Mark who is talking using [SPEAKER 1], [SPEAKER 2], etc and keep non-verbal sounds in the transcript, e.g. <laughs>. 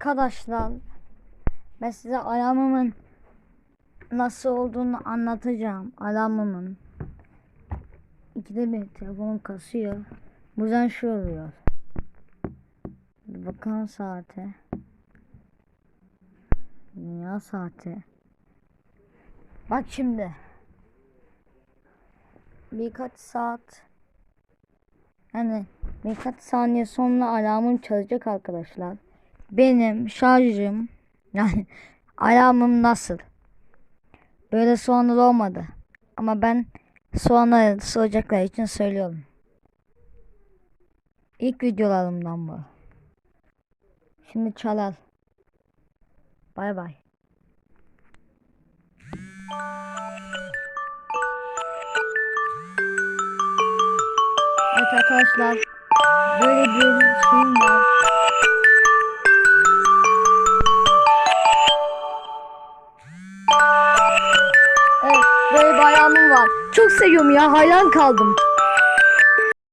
[SPEAKER 1] Arkadaşlar ben size alarmımın nasıl olduğunu anlatacağım. Alarmımın. İkide bir telefonum kasıyor. Bu yüzden şu oluyor. Bir bakalım saate. Dünya saati. Bak şimdi. Birkaç saat yani birkaç saniye sonra alarmım çalacak arkadaşlar. Benim şarjım yani <laughs> alarmım nasıl? Böyle sonra olmadı. Ama ben sonra soracaklar için söylüyorum. İlk videolarımdan bu. Şimdi çalar. Bay bay. Evet arkadaşlar. Böyle bir şeyim var. Var. Çok seviyorum ya hayran kaldım.